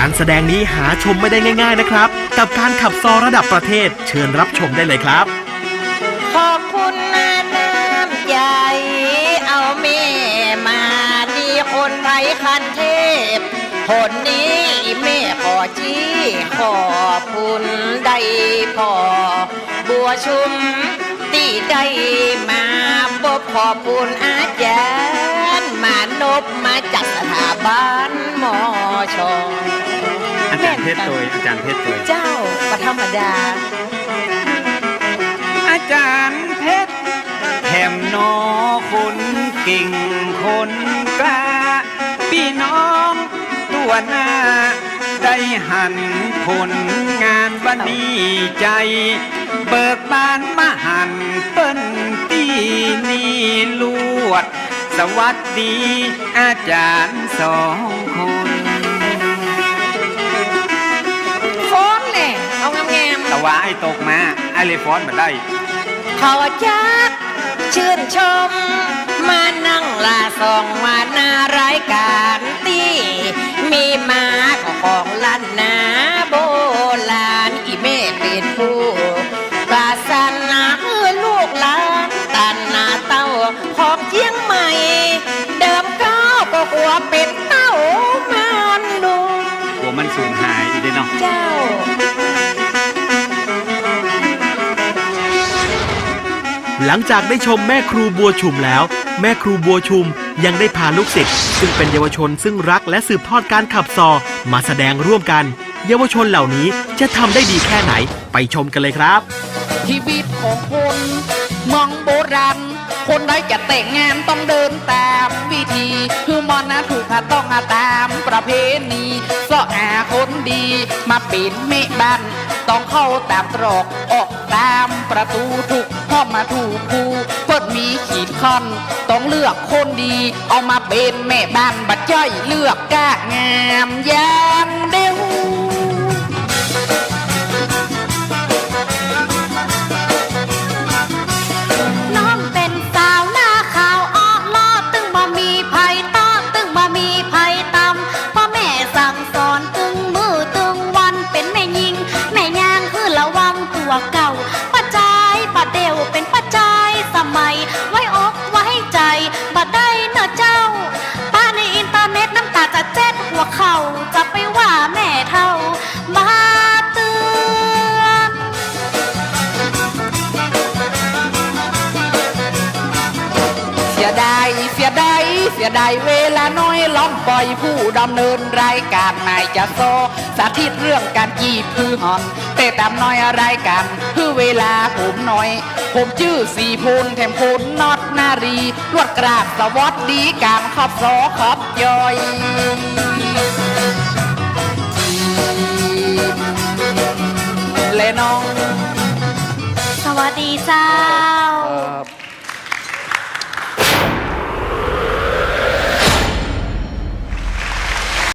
การแสดงนี้หาชมไม่ได้ง่าย ๆนะครับ กับการขับซอระดับประเทศเชิญรับชมได้เลยครับ ขอบคุณนะน้ำใจ เอาแม่มาดีคนไทยคันเทพคนนี้แม่ขอจี้ขอบคุณได้พอ บัวชุมตีได้มาบขอบคุณอาจารย์มานบมาจากสถาบันมอชอ ชรตัวอาจารย์เพชรตัวเจ้าปธรรมดา อาจารย์เพชรแถมนอคนเก่งคนกล้าพี่น้องตัวหน้า ได้หันผลงานวันนี้ใจ เบิกบานมาหันเปิ้นตีนี่ลวด สวัสดีอาจารย์สองคน ว่าไอ้ตกมาไอ้เลยฟ้อนมาได้ๆขอจักชื่นชม มานั่งลาส่องมาหน้ารายการตีมีมาก็ของลันนาโบราณอีเม่เป็นผู้ปราศนาเพื่อลูกหลานตันนาเต้าของเชียงใหม่ เดิมก้าวก็กลัวเป็นเต้ามันดูกลัวมันสูญหายอีกเด้เนาะเจ้า หลังจากได้ชมแม่ครูบัวชุมแล้ว แม่ครูบัวชุมยังได้พาลูกศิษย์ซึ่งเป็นเยาวชนซึ่งรักและสืบทอดการขับซอ มาแสดงร่วมกัน เยาวชนเหล่านี้จะทำได้ดีแค่ไหนไปชมกันเลยครับ ชีวิตของคนเมืองโบราณคนใดจะแต่งงานต้องเดินตามวิธีคือมอนนะถูกค่ะต้องอาตามประเพณีสออาคนดีมาป็นเมบ้านต้องเข้าตามตรอกออก ตามประตูถูกห้องมาถูกคูเปิดมีขีดค่อนต้องเลือกคนดี เอามาเป็นแม่บ้านบัดจ้อยเลือกกะงามยางเดียว สียดายเสียดายเสียดายเวลาน้อยล้อมปล่อยผู้ดำเนินรายการนายจะโซสาธิตเรื่องการจีบคือหอนแต่ตามน้อยรายการคือเวลาผมน้อย ผมชื่อสีพูนแถมพูนนอดนารีลวดกราบสวัสดีการขอบสอขอบยอยและน้อง สวัสดีจ้า